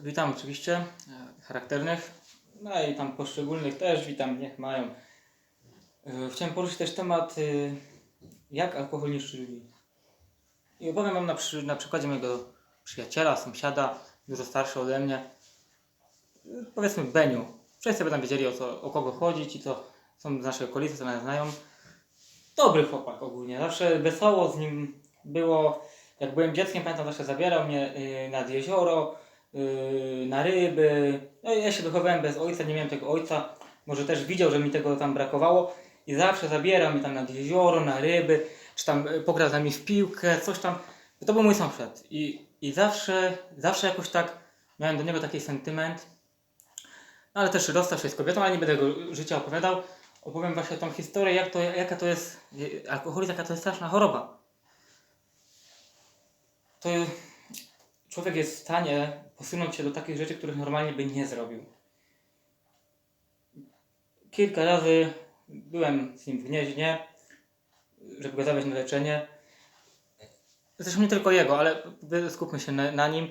Witam oczywiście e, charakternych, no i tam poszczególnych też witam, niech mają. E, Chciałem poruszyć też temat, y, jak alkohol niszczy ludzi. I opowiem Wam na, przy, na przykładzie mojego przyjaciela, sąsiada, dużo starszy ode mnie. Powiedzmy Beniu. Wszyscy będą wiedzieli o, co, o kogo chodzi, ci co są z naszej okolicy, co nas znają. Dobry chłopak ogólnie, zawsze wesoło z nim było. Jak byłem dzieckiem, pamiętam, zawsze zabierał mnie nad jezioro, na ryby. No ja się wychowałem bez ojca, nie miałem tego ojca. Może też widział, że mi tego tam brakowało. I zawsze zabierał mnie tam nad jezioro, na ryby, czy tam y, pograł z nami w piłkę, coś tam. To był mój sąsiad. I, i zawsze, zawsze jakoś tak miałem do niego taki sentyment. No, ale też rozstał się z kobietą, ale nie będę tego życia opowiadał. Opowiem właśnie tą historię, jak to, jaka to jest, alkoholizm, jaka to jest straszna choroba. To człowiek jest w stanie posunąć się do takich rzeczy, których normalnie by nie zrobił. Kilka razy byłem z nim w Gnieźnie, żeby go zabrać na leczenie. Zresztą nie tylko jego, ale skupmy się na, na nim,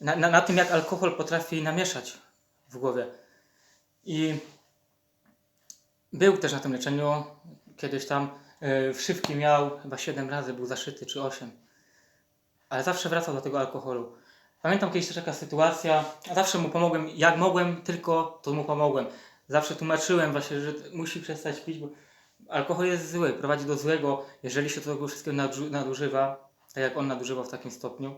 na, na, na tym, jak alkohol potrafi namieszać w głowie. I był też na tym leczeniu, kiedyś tam yy, wszywki miał, chyba 7 razy był zaszyty, czy 8. Ale zawsze wracał do tego alkoholu. Pamiętam kiedyś też taka sytuacja, zawsze mu pomogłem, jak mogłem, tylko to mu pomogłem. Zawsze tłumaczyłem właśnie, że musi przestać pić, bo alkohol jest zły, prowadzi do złego, jeżeli się tego wszystkiego nadużywa, tak jak on nadużywał w takim stopniu.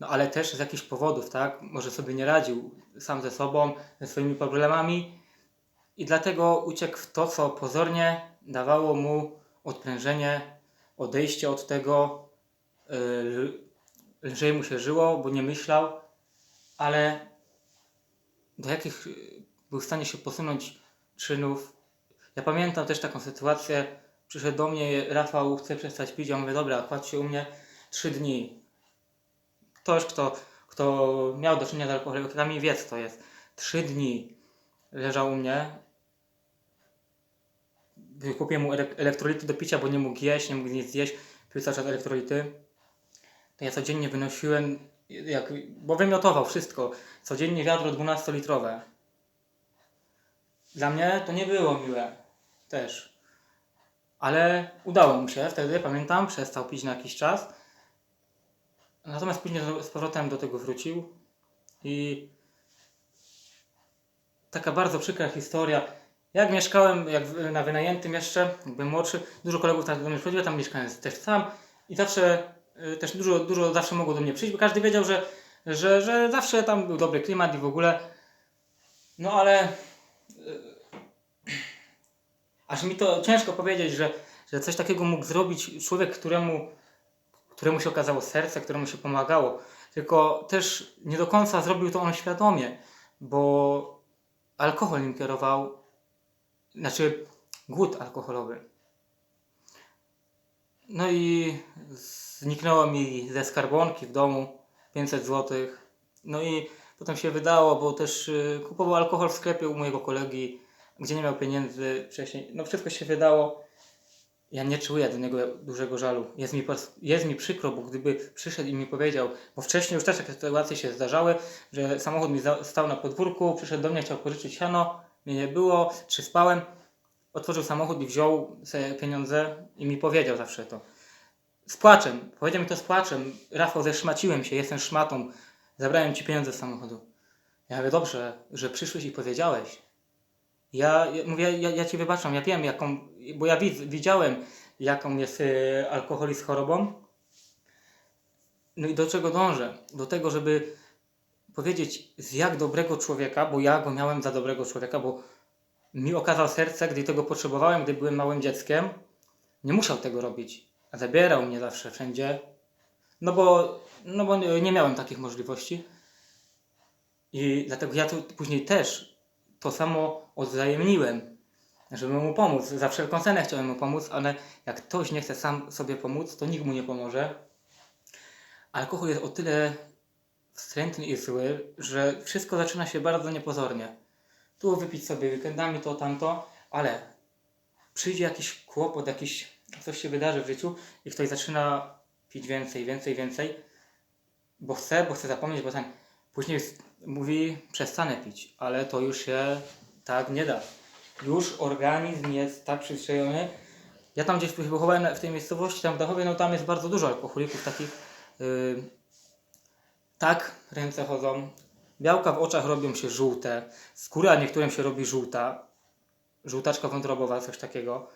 No ale też z jakichś powodów, tak? Może sobie nie radził sam ze sobą, ze swoimi problemami i dlatego uciekł w to, co pozornie dawało mu odprężenie, odejście od tego, yy, lżej mu się żyło, bo nie myślał, ale do jakich yy, był w stanie się posunąć czynów. Ja pamiętam też taką sytuację, przyszedł do mnie, Rafał chce przestać pić, ja mówię, dobra, kładź u mnie trzy dni. Ktoś, kto, kto miał do czynienia z alkoholikami, wie co to jest. Trzy dni leżał u mnie. Kupię mu elek- elektrolity do picia, bo nie mógł jeść, nie mógł nic zjeść. Pił cały czas elektrolity. Ja codziennie wynosiłem, jak, bo wymiotował wszystko. Codziennie wiadro 12-litrowe. Dla mnie to nie było miłe. Też. Ale udało mu się wtedy, pamiętam, przestał pić na jakiś czas. Natomiast później z powrotem do tego wrócił i taka bardzo przykra historia. Jak mieszkałem jak na wynajętym jeszcze, byłem młodszy, dużo kolegów tam do mnie przychodziło, tam mieszkałem też sam i zawsze też dużo, dużo zawsze mogło do mnie przyjść, bo każdy wiedział, że, że, że zawsze tam był dobry klimat i w ogóle. No ale y, aż mi to ciężko powiedzieć, że, że coś takiego mógł zrobić człowiek, któremu któremu się okazało serce, któremu się pomagało. Tylko też nie do końca zrobił to on świadomie, bo alkohol nim kierował, znaczy głód alkoholowy. No i zniknęło mi ze skarbonki w domu 500 zł. No i potem się wydało, bo też y, kupował alkohol w sklepie u mojego kolegi, gdzie nie miał pieniędzy wcześniej. No wszystko się wydało ja nie czuję do niego dużego żalu. Jest mi, jest mi przykro, bo gdyby przyszedł i mi powiedział, bo wcześniej już też takie sytuacje się zdarzały, że samochód mi stał na podwórku, przyszedł do mnie, chciał pożyczyć siano, mnie nie było, czy spałem, otworzył samochód i wziął sobie pieniądze i mi powiedział zawsze to. Z płaczem, powiedział mi to z płaczem, Rafał, zeszmaciłem się, jestem szmatą, zabrałem ci pieniądze z samochodu. Ja mówię, dobrze, że przyszłeś i powiedziałeś, ja, ja mówię, ja, ja ci wybaczam, ja wiem jaką, bo ja widz, widziałem jaką jest y, alkoholizm chorobą. No i do czego dążę? Do tego, żeby powiedzieć z jak dobrego człowieka, bo ja go miałem za dobrego człowieka, bo mi okazał serce, gdy tego potrzebowałem, gdy byłem małym dzieckiem. Nie musiał tego robić. Zabierał mnie zawsze wszędzie. No bo, no bo nie miałem takich możliwości. I dlatego ja tu później też to samo odwzajemniłem, żeby mu pomóc. Za wszelką cenę chciałem mu pomóc, ale jak ktoś nie chce sam sobie pomóc, to nikt mu nie pomoże. Alkohol jest o tyle wstrętny i zły, że wszystko zaczyna się bardzo niepozornie. Tu wypić sobie weekendami to, tamto, ale przyjdzie jakiś kłopot, jakiś coś się wydarzy w życiu i ktoś zaczyna pić więcej, więcej, więcej, bo chce, bo chce zapomnieć, bo ten Później mówi, przestanę pić, ale to już się tak nie da. Już organizm jest tak przyzwyczajony. Ja tam gdzieś wychowałem w tej miejscowości, tam w Dachowie, no tam jest bardzo dużo alkoholików takich. Yy, tak, ręce chodzą, białka w oczach robią się żółte, skóra niektórym się robi żółta, żółtaczka wątrobowa, coś takiego.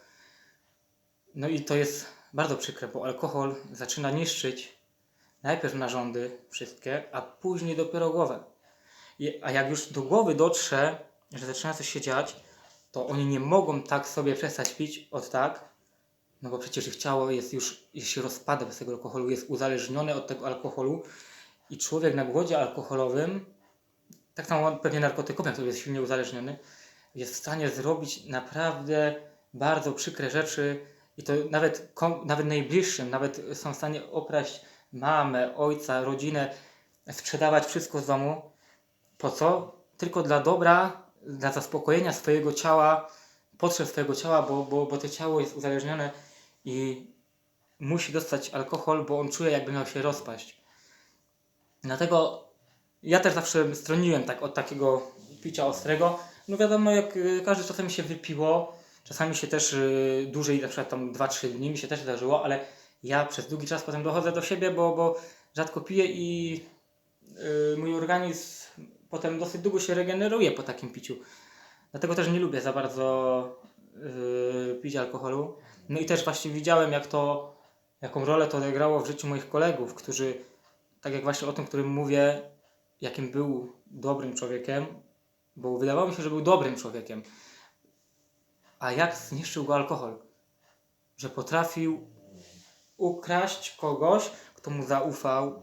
No i to jest bardzo przykre, bo alkohol zaczyna niszczyć najpierw narządy wszystkie, a później dopiero głowę. I, a jak już do głowy dotrze, że zaczyna coś się dziać, to oni nie mogą tak sobie przestać pić od tak, no bo przecież ich ciało jest już, się rozpada bez tego alkoholu, jest uzależnione od tego alkoholu i człowiek na głodzie alkoholowym, tak samo pewnie narkotykowym, który jest silnie uzależniony, jest w stanie zrobić naprawdę bardzo przykre rzeczy i to nawet, nawet najbliższym, nawet są w stanie okraść mamę, ojca, rodzinę, sprzedawać wszystko z domu. Po co? Tylko dla dobra, dla zaspokojenia swojego ciała, potrzeb swojego ciała, bo, bo, bo to ciało jest uzależnione i musi dostać alkohol, bo on czuje, jakby miał się rozpaść. Dlatego ja też zawsze stroniłem tak od takiego picia ostrego. No wiadomo, jak y, każdy czasami się wypiło, czasami się też y, dłużej, na przykład tam 2-3 dni mi się też zdarzyło, ale ja przez długi czas potem dochodzę do siebie, bo, bo rzadko piję i y, mój organizm potem dosyć długo się regeneruje po takim piciu. Dlatego też nie lubię za bardzo y, pić alkoholu. No i też właśnie widziałem, jak to, jaką rolę to odegrało w życiu moich kolegów, którzy, tak jak właśnie o tym, którym mówię, jakim był dobrym człowiekiem, bo wydawało mi się, że był dobrym człowiekiem. A jak zniszczył go alkohol? Że potrafił ukraść kogoś, kto mu zaufał,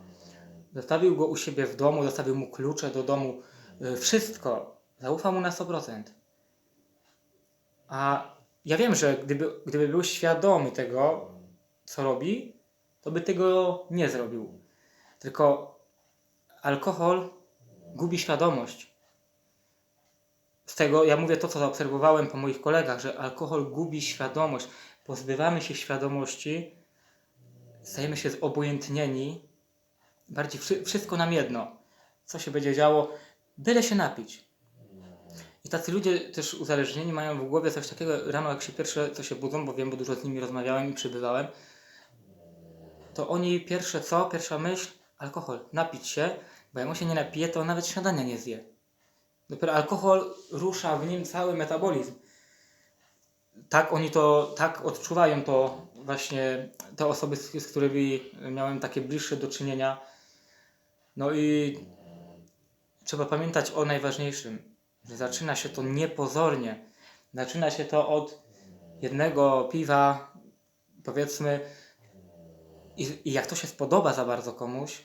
zostawił go u siebie w domu, zostawił mu klucze do domu, y, wszystko. Zaufał mu na 100%. A ja wiem, że gdyby, gdyby był świadomy tego, co robi, to by tego nie zrobił. Tylko alkohol gubi świadomość. Z tego ja mówię to, co zaobserwowałem po moich kolegach, że alkohol gubi świadomość. Pozbywamy się świadomości, stajemy się zobojętnieni. Bardziej wszy- wszystko nam jedno. Co się będzie działo, byle się napić. I tacy ludzie też uzależnieni mają w głowie coś takiego, rano jak się pierwsze co się budzą, bo wiem, bo dużo z nimi rozmawiałem i przybywałem, to oni pierwsze co, pierwsza myśl, alkohol, napić się, bo jak on się nie napije, to nawet śniadania nie zje. Dopiero alkohol rusza w nim cały metabolizm. Tak oni to, tak odczuwają to właśnie te osoby, z, z którymi miałem takie bliższe do czynienia. No i trzeba pamiętać o najważniejszym, że zaczyna się to niepozornie. Zaczyna się to od jednego piwa, powiedzmy, i, i jak to się spodoba za bardzo komuś,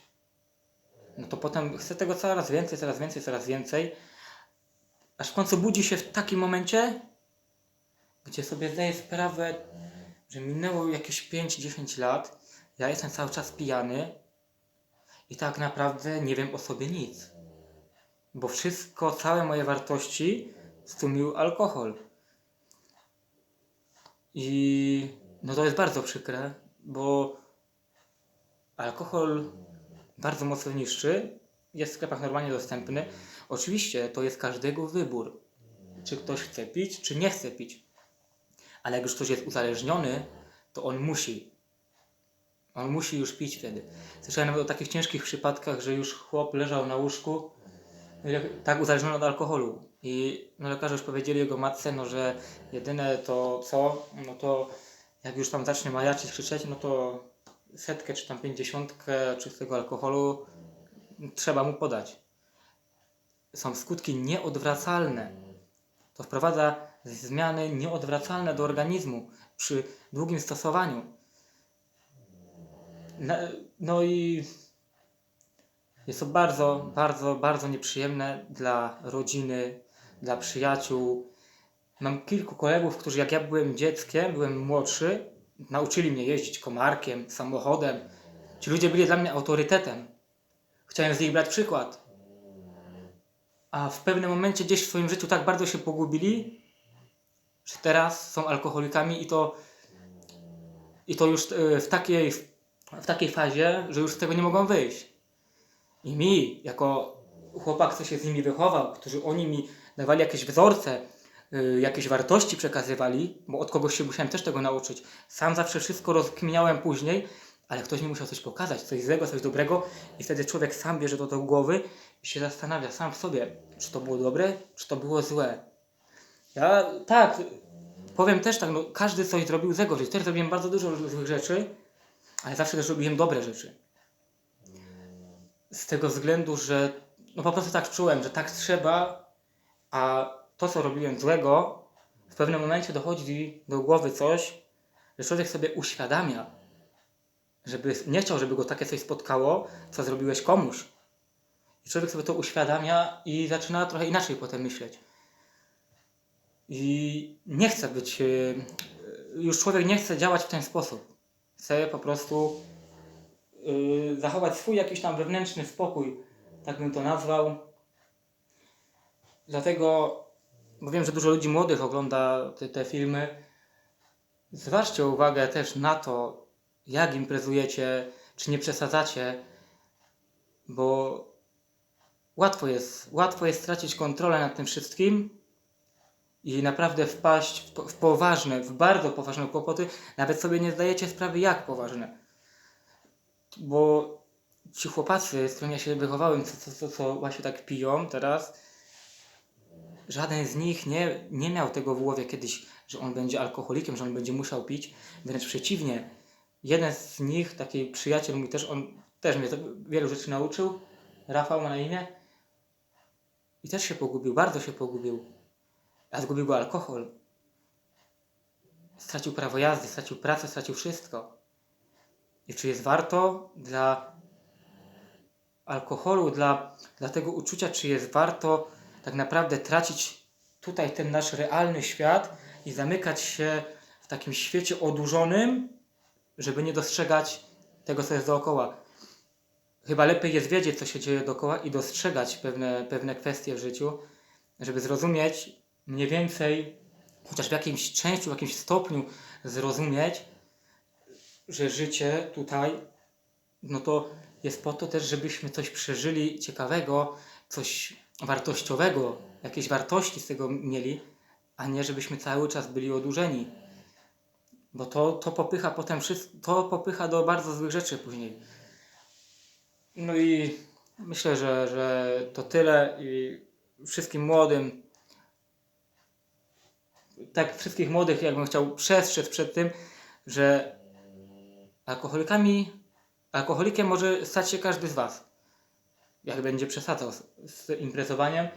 no to potem chce tego coraz więcej, coraz więcej, coraz więcej, aż w końcu budzi się w takim momencie, gdzie sobie zdaje sprawę, że minęło jakieś 5-10 lat, ja jestem cały czas pijany i tak naprawdę nie wiem o sobie nic. Bo wszystko, całe moje wartości stłumił alkohol. I no to jest bardzo przykre, bo alkohol bardzo mocno niszczy, jest w sklepach normalnie dostępny. Oczywiście to jest każdego wybór, czy ktoś chce pić, czy nie chce pić. Ale jak już ktoś jest uzależniony, to on musi. On musi już pić wtedy. Słyszałem nawet o takich ciężkich przypadkach, że już chłop leżał na łóżku, tak uzależniony od alkoholu. I no, lekarze już powiedzieli jego matce, no, że jedyne to co, no to jak już tam zacznie majaczyć, krzyczeć, no to setkę czy tam pięćdziesiątkę czystego alkoholu trzeba mu podać. Są skutki nieodwracalne. To wprowadza zmiany nieodwracalne do organizmu przy długim stosowaniu. No i jest to bardzo, bardzo, bardzo nieprzyjemne dla rodziny, dla przyjaciół. Mam kilku kolegów, którzy jak ja byłem dzieckiem, byłem młodszy, nauczyli mnie jeździć komarkiem, samochodem. Ci ludzie byli dla mnie autorytetem. Chciałem z nich brać przykład. A w pewnym momencie gdzieś w swoim życiu tak bardzo się pogubili, że teraz są alkoholikami i to, i to już e, w takiej, w takiej fazie, że już z tego nie mogą wyjść. I mi, jako chłopak, co się z nimi wychował, którzy oni mi dawali jakieś wzorce, jakieś wartości przekazywali, bo od kogoś się musiałem też tego nauczyć. Sam zawsze wszystko rozkminiałem później, ale ktoś mi musiał coś pokazać, coś złego, coś dobrego i wtedy człowiek sam bierze to do głowy i się zastanawia sam w sobie, czy to było dobre, czy to było złe. Ja tak, powiem też tak, no, każdy coś zrobił złego w życiu. Też zrobiłem bardzo dużo złych rzeczy, ale zawsze też robiłem dobre rzeczy. Z tego względu, że no po prostu tak czułem, że tak trzeba, a to, co robiłem złego, w pewnym momencie dochodzi do głowy coś, że człowiek sobie uświadamia, żeby nie chciał, żeby go takie coś spotkało, co zrobiłeś komuś. I człowiek sobie to uświadamia i zaczyna trochę inaczej potem myśleć. I nie chce być, y, już człowiek nie chce działać w ten sposób. Chce po prostu y, zachować swój jakiś tam wewnętrzny spokój, tak bym to nazwał. Dlatego, bo wiem, że dużo ludzi młodych ogląda te, te filmy, zważcie uwagę też na to, jak imprezujecie, czy nie przesadzacie, bo łatwo jest, łatwo jest stracić kontrolę nad tym wszystkim i naprawdę wpaść w, w poważne, w bardzo poważne kłopoty, nawet sobie nie zdajecie sprawy, jak poważne. Bo ci chłopacy, z którymi ja się wychowałem, co, co, co, co właśnie tak piją teraz, żaden z nich nie, nie miał tego w głowie kiedyś, że on będzie alkoholikiem, że on będzie musiał pić. Wręcz przeciwnie. Jeden z nich, taki przyjaciel mój też, on też mnie to wielu rzeczy nauczył. Rafał ma na imię. I też się pogubił, bardzo się pogubił. A zgubił go alkohol. Stracił prawo jazdy, stracił pracę, stracił wszystko. I czy jest warto dla alkoholu, dla, dla tego uczucia, czy jest warto tak naprawdę tracić tutaj ten nasz realny świat i zamykać się w takim świecie odurzonym, żeby nie dostrzegać tego, co jest dookoła. Chyba lepiej jest wiedzieć, co się dzieje dookoła i dostrzegać pewne, pewne kwestie w życiu, żeby zrozumieć mniej więcej, chociaż w jakimś części, w jakimś stopniu zrozumieć, że życie tutaj, no to jest po to też, żebyśmy coś przeżyli ciekawego, coś wartościowego, jakieś wartości z tego mieli, a nie żebyśmy cały czas byli odurzeni. Bo to, to popycha potem wszystko, to popycha do bardzo złych rzeczy później. No i myślę, że, że to tyle i wszystkim młodym, tak wszystkich młodych jakbym chciał przestrzec przed tym, że alkoholikami, alkoholikiem może stać się każdy z Was. Jak będzie przesadzał z, z imprezowaniem.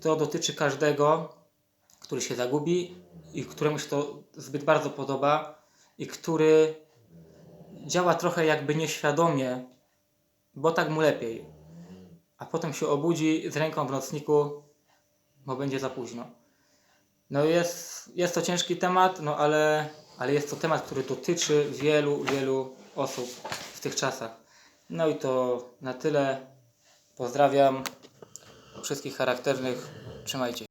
To dotyczy każdego, który się zagubi i któremu się to zbyt bardzo podoba i który działa trochę jakby nieświadomie, bo tak mu lepiej. A potem się obudzi z ręką w nocniku, bo będzie za późno. No jest, jest to ciężki temat, no ale, ale jest to temat, który dotyczy wielu, wielu osób w tych czasach. No i to na tyle. Pozdrawiam wszystkich charakternych. Trzymajcie.